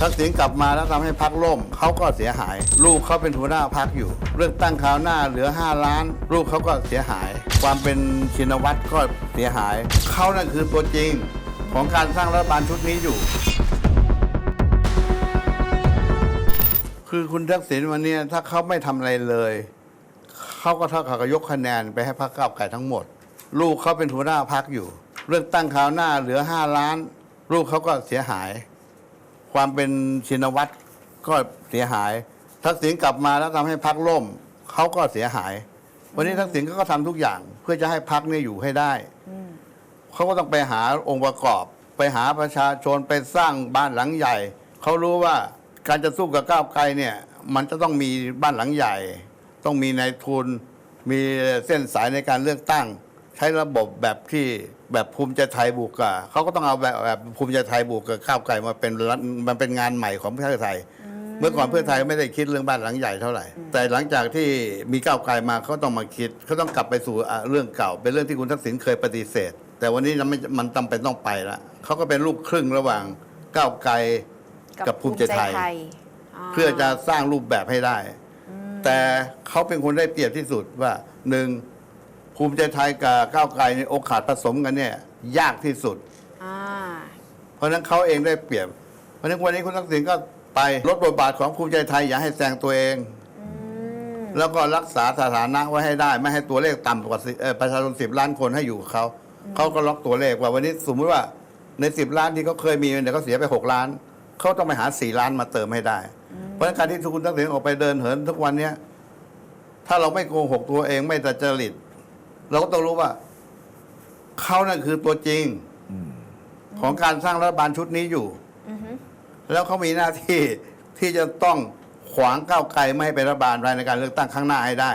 ทักษิณกลับมาแล้วทำให้พักล่มเขาก็เสียหาย ลูกเขาเป็นหัวหน้าพักอยู่ เรื่องตั้งคราวหน้าเหลือ 5 ล้าน ลูกเขาก็เสียหาย ความเป็นชินวัตรก็เสียหาย เขานั่นคือตัวจริงของการสร้างรัฐบาลชุดนี้อยู่ คือคุณทักษิณวันนี้ถ้าเขาไม่ทำอะไรเลยเขาก็เท่ากับยกคะแนนไปให้พรรคก้าวไกลทั้งหมด ลูกเขาเป็นหัวหน้าพักอยู่ เรื่องตั้งคราวหน้าเหลือ 5 ล้าน ลูกเขาก็เสียหาย ความเป็นชินวัตรก็เสียหาย ทักษิณกลับมาแล้วทำให้พักล่มเขาก็เสียหาย วันนี้ทักษิณก็ทำทุกอย่าง เพื่อจะให้พักเนี่ยอยู่ให้ได้เขาก็ต้องไปหาองค์ประกอบ ไปหาประชาชนไปสร้างบ้านหลังใหญ่เขารู้ว่าการจะสู้กับก้าวไกลเนี่ย มันจะต้องมีบ้านหลังใหญ่ ต้องมีนายทุน มีเส้นสายในการเลือกตั้ง ใช้ระบบแบบที่แบบภูมิใจไทยบุกอะเขาก็ต้องเอาแบบแบบภูมิใจไทยบุกกับก้าวไกลมาเป็นรัฐมันเป็นงานใหม่ของเพื่อไทย เมื่อก่อนเพื่อไทยไม่ได้คิดเรื่องบ้านหลังใหญ่เท่าไหร่ แต่หลังจากที่มีก้าวไกลมาเขาต้องมาคิดเขาต้องกลับไปสู่อะเรื่องเก่า เป็นเรื่องที่คุณทักษิณเคยปฏิเสธ แต่วันนี้มันไม่มันจำเป็นต้องไปละเขาก็เป็นลูกครึ่งระหว่างก้าวไกลกับภูมิใจไทยาเพื่อจะสร้างรูปแบบให้ได้ แต่เขาเป็นคนได้เปรียบที่สุดว่าหนึ่ง ภูมิใจไทยกับก้าวไกลเนี่ยโอกาสผสมกันเนี่ย ยากที่สุด อ่า เพราะฉะนั้นเขาเองได้เปรียบ เพราะฉะนั้นวันนี้คุณทักษิณก็ไปลดบทบาทของภูมิใจไทยอย่าให้แซงตัวเองแล้วก็รักษาสถานะไว้ให้ได้ ไม่ให้ตัวเลขต่ำกว่า10เอ่อประชาชนสิบล้านคนให้อยู่กับเขาเขาก็ล็อกตัวเลขว่าวันนี้สมมติว่าในสิบล้านที่เขาเคยมีเนี่ยเขาเสียไปหกล้านเขาต้องไปหาสี่ล้านมาเติมให้ได้ เพราะฉะนั้นการที่คุณทักษิณออกไปเดินเหินทุกวันเนี้ยถ้าเราไม่โกหกตัวเองไม่แต่จริต เราก็ต้องรู้ว่าเขานั่นคือตัวจริงของการสร้างรัฐบาลชุดนี้อยู่แล้วเขามีหน้าที่ที่จะต้องขวางก้าวไกลไม่ให้เป็นรัฐบาลภายในการเลือกตั้งข้างหน้าให้ได้